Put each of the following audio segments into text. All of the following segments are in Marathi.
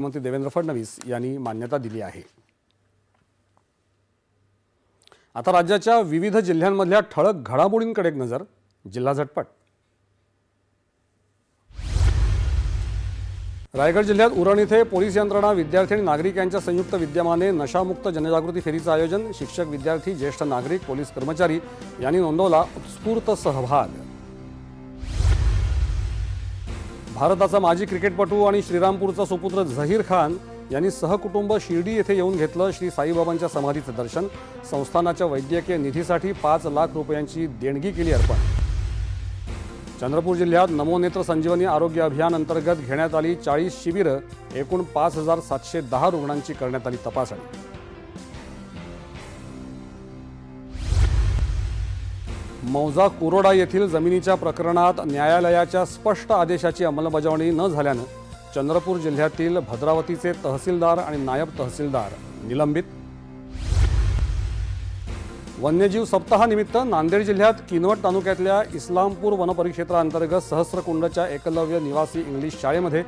मुख्यमंत्री देवेंद्र फडणवीस यांनी मान्यता दिली आहे. आता राज्याच्या विविध जिल्ह्यांमधल्या ठळक घडामोडींकडे एक नजर जिल्हा झटपट. रायगड जिल्ह्यात उरण इथे पोलीस यंत्रणा विद्यार्थी आणि नागरिक यांच्या संयुक्त विद्यमाने नशामुक्त जनजागृती फेरीचं आयोजन शिक्षक विद्यार्थी ज्येष्ठ नागरिक पोलीस कर्मचारी यांनी नोंदवला उत्स्फूर्त सहभाग. भारताचा माजी क्रिकेटपटू आणि श्रीरामपूरचा सुपुत्र झहीर खान यांनी सहकुटुंब शिर्डी येथे येऊन घेतलं श्री साईबाबांच्या समाधीचं दर्शन. संस्थानाच्या वैद्यकीय निधीसाठी पाच लाख रुपयांची देणगी केली अर्पण. चंद्रपूर जिल्ह्यात नमोनेत्र संजीवनी आरोग्य अभियान अंतर्गत घेण्यात आली चाळीस शिबिरं. एकूण पाच हजार सातशे दहा रुग्णांची करण्यात आली तपासणी. मौजा कुरोडा येथील जमिनीच्या प्रकरणात न्यायालयाच्या स्पष्ट आदेशाची अंमलबजावणी न झाल्यानं चंद्रपूर जिल्ह्यातील भद्रावतीचे तहसीलदार आणि नायब तहसीलदार निलंबित. वन्यजीव सप्ताहानिमित्त नांदेड जिल्ह्यात किनवट तालुक्यातल्या इस्लामपूर वनपरिक्षेत्राअंतर्गत सहस्रकुंडच्या एकलव्य निवासी इंग्लिश शाळेमध्ये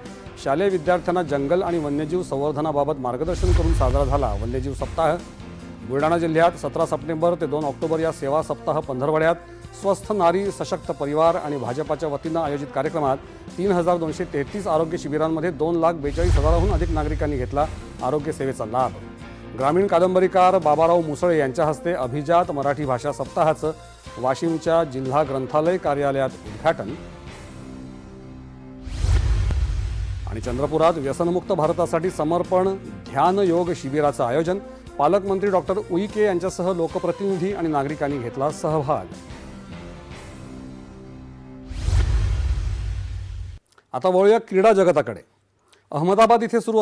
शालेय विद्यार्थ्यांना जंगल आणि वन्यजीव संवर्धनाबाबत मार्गदर्शन करून साजरा झाला. वन्यजीव सप्ताह बुलढाणा जिल्ह्यात सतरा सप्टेंबर ते दोन ऑक्टोबर या सेवा सप्ताह पंधरवड्यात स्वस्थ नारी सशक्त परिवार आणि भाजपाच्या वतीनं आयोजित कार्यक्रमात तीन हजार दोनशे तेहतीस आरोग्य शिबिरांमध्ये दोन लाख बेचाळीस हजाराहून अधिक नागरिकांनी घेतला आरोग्य सेवेचा लाभ. ग्रामीण कादंबरीकार बाबाराव मुसळे यांच्या हस्ते अभिजात मराठी भाषा सप्ताहाचं वाशिमच्या जिल्हा ग्रंथालय कार्यालयात उद्घाटन. आणि चंद्रपुरात व्यसनमुक्त भारतासाठी समर्पण ध्यान योग शिबिराचं आयोजन पालकमंत्री डॉक्टर उईके यांच्यासह लोकप्रतिनिधी आणि नागरिकांनी घेतला सहभाग. आता वळूया क्रीडा जगताकडे. अहमदाबाद इथे सुरू